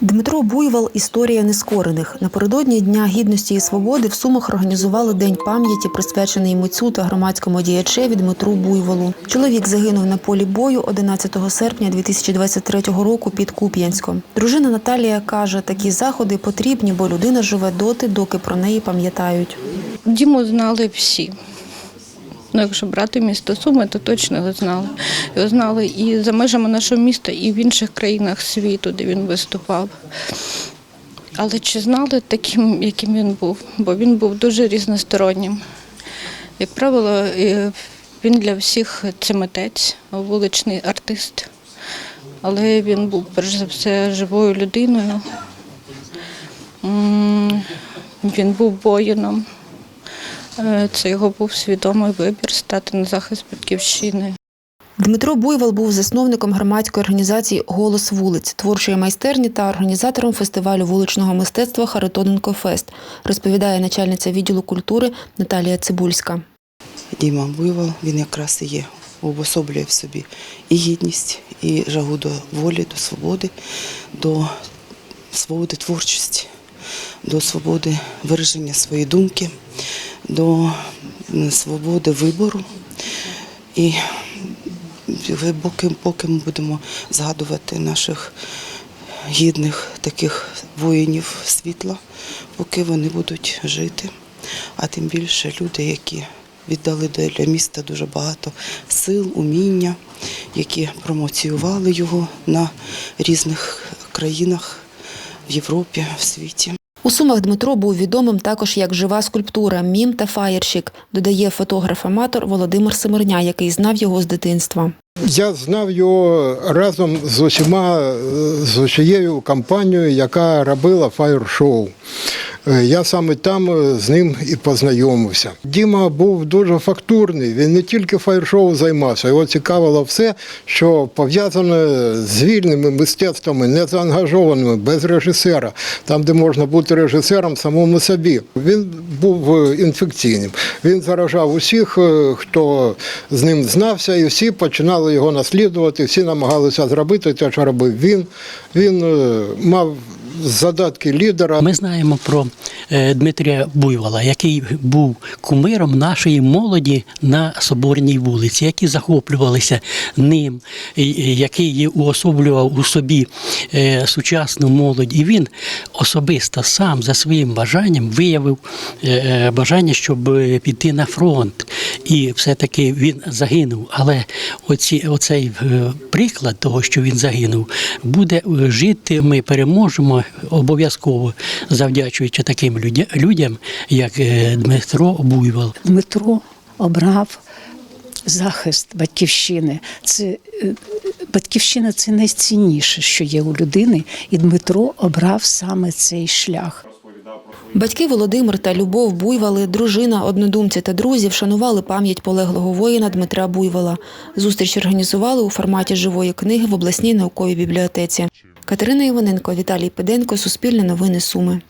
Дмитро Буйвол історія нескорених. Напередодні Дня гідності і свободи в Сумах організували день пам'яті, присвячений митцю та громадському діячеві Дмитру Буйволу. Чоловік загинув на полі бою 11 серпня 2023 року під Куп'янськом. Дружина Наталія каже, такі заходи потрібні, бо людина живе доти, доки про неї пам'ятають. Діму знали всі. Ну, якщо брати місто Суми, то точно його знали. Його знали і за межами нашого міста, і в інших країнах світу, де він виступав. Але чи знали таким, яким він був? Бо він був дуже різностороннім. Як правило, він для всіх це митець, вуличний артист. Але він був перш за все живою людиною. Він був воїном. Е, Це його був свідомий вибір стати на захист батьківщини. Дмитро Буйвол був засновником громадської організації Голос вулиць, творчої майстерні та організатором фестивалю вуличного мистецтва Харитоненко Фест, розповідає начальниця відділу культури Наталія Цибульська. Діма Буйвол, він якраз і є, уособлює в собі і гідність, і жагу до волі, до свободи, до свободи творчості, до свободи вираження своєї думки, до свободи вибору. І поки, поки ми будемо згадувати наших гідних таких воїнів світла, поки вони будуть жити. А тим більше люди, які віддали для міста дуже багато сил, уміння, які промоціювали його на різних країнах в Європі, в світі. У Сумах Дмитро був відомим також як жива скульптура, мім та фаєрщик, додає фотограф-аматор Володимир Семерня, який знав його з дитинства. Я знав його разом з усіма з усією компанією, яка робила фаєр-шоу. Е, Я саме там е, з ним і познайомився. Діма був дуже фактурний. Він не тільки фаєр-шоу займався, його цікавило все, що пов'язане з вільними мистецтвами, не заангажованими, без режисера, там, де можна бути режисером самому собі. Він був е, інфекційним. Він заражав усіх, хто з ним знався, і всі починали його наслідувати, всі намагалися зробити те, що робив він. Він мав задатки лідера. Ми знаємо про е, Дмитрія Буйвола, який був кумиром нашої молоді на Соборній вулиці, які захоплювалися ним, який уособлював у собі е, сучасну молодь. І він особисто сам за своїм бажанням виявив е, бажання, щоб піти на фронт. І все-таки він загинув. Але оці, оцей приклад того, що він загинув, буде жити. Ми переможемо обов'язково завдячуючи таким людям, як е, Дмитро Буйвол. Дмитро обрав захист батьківщини. Це е, батьківщина це найцінніше, що є у людини, і Дмитро обрав саме цей шлях. Батьки Володимир та Любов Буйволи, дружина, однодумці та друзі вшанували пам'ять полеглого воїна Дмитра Буйвола. Зустріч організували у форматі живої книги в обласній науковій бібліотеці. Катерина Іваненко, Віталій Педенко, Суспільне новини Суми.